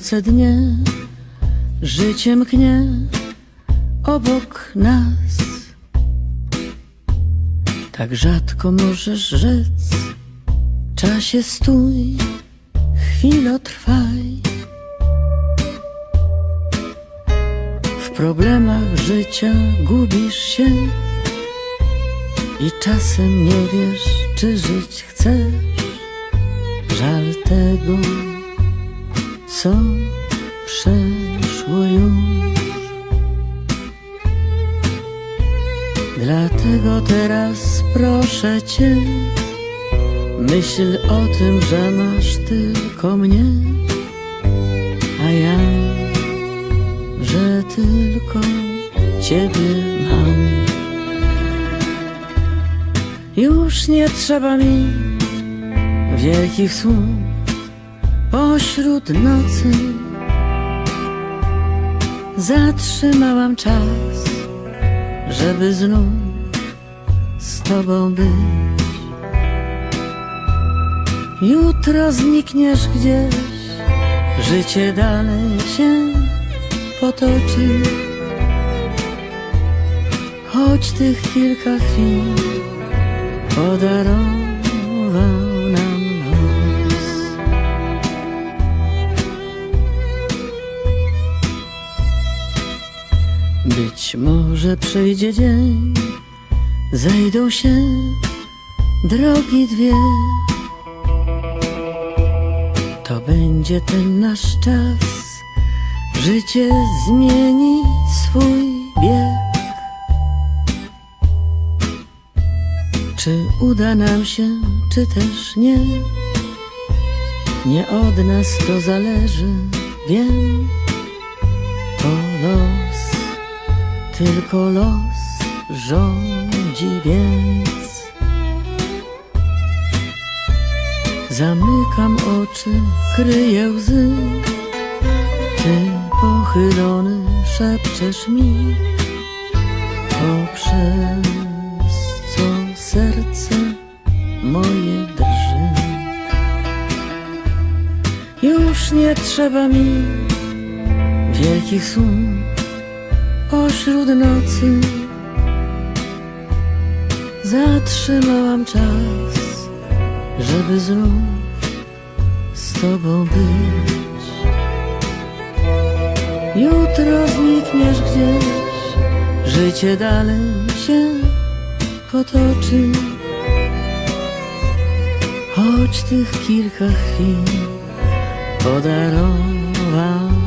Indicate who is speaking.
Speaker 1: noce, dnie, życie mknie obok nas. Tak rzadko możesz rzec, czasie stój, chwilo trwaj. W problemach życia gubisz się i czasem nie wiesz, czy żyć chcesz. Żal tego, co przeszło już. Dlatego teraz proszę cię, myśl o tym, że masz tylko mnie, a ja, że tylko ciebie mam. Już nie trzeba mi wielkich słów pośród nocy. Zatrzymałam czas, żeby znów z tobą być. Jutro znikniesz gdzieś, życie dalej się potoczy. Choć tych kilka chwil podarował Być może przyjdzie dzień, zejdą się drogi dwie. To będzie ten nasz czas, życie zmieni swój bieg. Czy uda nam się, czy też nie? Nie od nas to zależy, wiem. To los, tylko los rządzi, więc zamykam oczy, kryję łzy. Ty pochylony szepczesz mi poprzez co serce moje drży. Już nie trzeba mi wielkich słów pośród nocy. Zatrzymałam czas, żeby znów z tobą być. Jutro znikniesz gdzieś, życie dalej się potoczy. Choć tych kilka chwil podarował